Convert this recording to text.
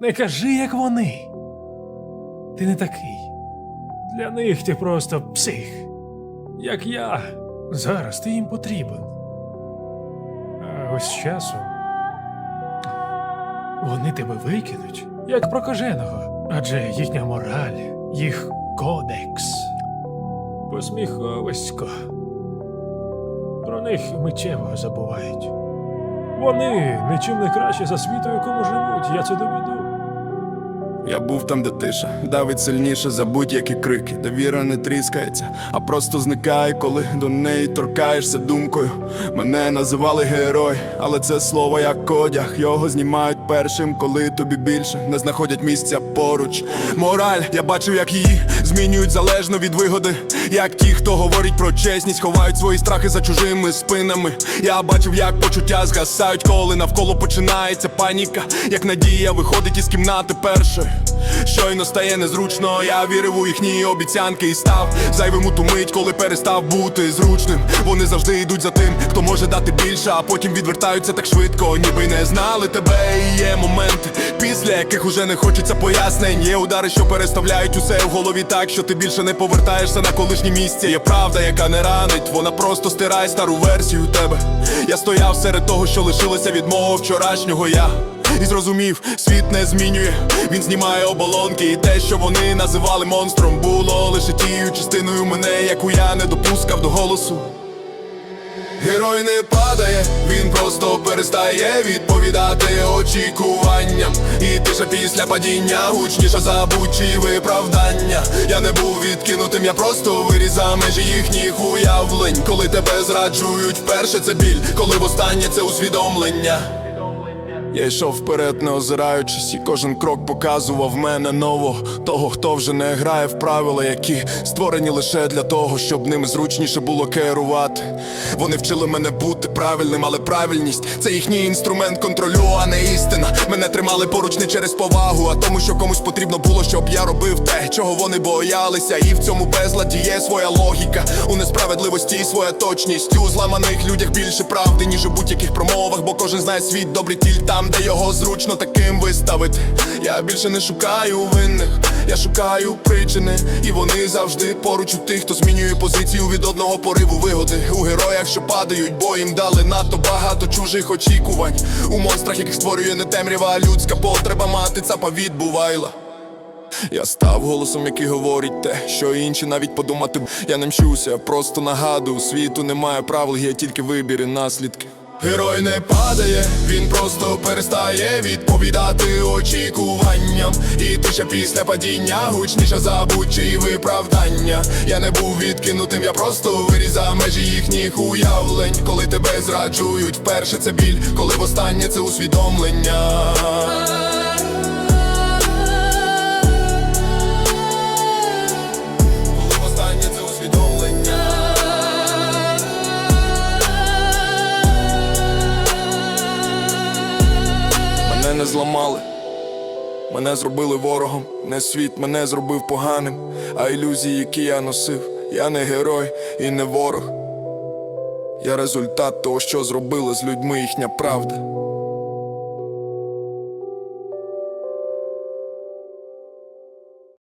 Не кажи, як вони. Ти не такий. Для них ти просто псих. Як я. Зараз ти їм потрібен. А ось часом. Вони тебе викинуть, як прокаженого. Адже їхня мораль, їх кодекс. Посміховисько. Про них миттєво забувають. Вони нічим не краще за світу, в якому живуть, я це доведу. Я був там, де тиша, давить сильніше за будь-які крики. Довіра не тріскається, а просто зникає, коли до неї торкаєшся думкою. Мене називали герой, але це слово як одяг. Його знімають першим, коли тобі більше не знаходять місця поруч. Мораль, я бачив, як її змінюють залежно від вигоди. Як ті, хто говорить про чесність, ховають свої страхи за чужими спинами. Я бачив, як почуття згасають, коли навколо починається паніка. Як надія виходить із кімнати першої. Щойно стає незручно, я вірив у їхні обіцянки і став зайвим у ту мить, коли перестав бути зручним. Вони завжди йдуть за тим, хто може дати більше, а потім відвертаються так швидко, ніби не знали тебе. І є моменти, після яких уже не хочеться пояснень. Є удари, що переставляють усе в голові так, що ти більше не повертаєшся на колишнє місце. Є правда, яка не ранить, вона просто стирає стару версію тебе. Я стояв серед того, що лишилося від мого вчорашнього я. І зрозумів, світ не змінює, він знімає оболонки, і те, що вони називали монстром, було лише тією частиною мене, яку я не допускав до голосу. Герой не падає, він просто перестає відповідати очікуванням. І тиша після падіння гучніша за будь-чиї виправдання. Я не був відкинутим, я просто виріс за межі їхніх уявлень. Коли тебе зраджують, вперше це біль, коли востаннє це усвідомлення. Я йшов вперед, не озираючись, і кожен крок показував мене нового того, хто вже не грає в правила, які створені лише для того, щоб ними зручніше було керувати. Вони вчили мене бути правильним, але правильність це їхній інструмент контролю, а не істина. Мене тримали поруч не через повагу, а тому, що комусь потрібно було, щоб я робив те, чого вони боялися. І в цьому безладі є своя логіка. У несправедливості своя точність. У зламаних людях більше правди, ніж у будь-яких промовах, бо кожен знає світ добрий тіль там, де його зручно таким виставити. Я більше не шукаю винних, я шукаю причини, і вони завжди поруч у тих, хто змінює позицію від одного пориву вигоди. У героях, що падають, бо їм дали надто багато чужих очікувань. У монстрах, яких створює не темрява, а людська потреба мати цапа відбувайла. Я став голосом, який говорить те, що інші навіть подумати. Я не мщуся, просто нагадую, світу немає правил, є тільки вибір і наслідки. Герой не падає, він просто перестає відповідати очікуванням. І тиша після падіння гучніша за будь-чиї виправдання. Я не був відкинутим, я просто вирізав межі їхніх уявлень. Коли тебе зраджують, вперше це біль, коли востаннє це усвідомлення. Мене не зламали, мене зробили ворогом, не світ мене зробив поганим, а ілюзії, які я носив, я не герой і не ворог. Я результат того, що зробили з людьми їхня правда.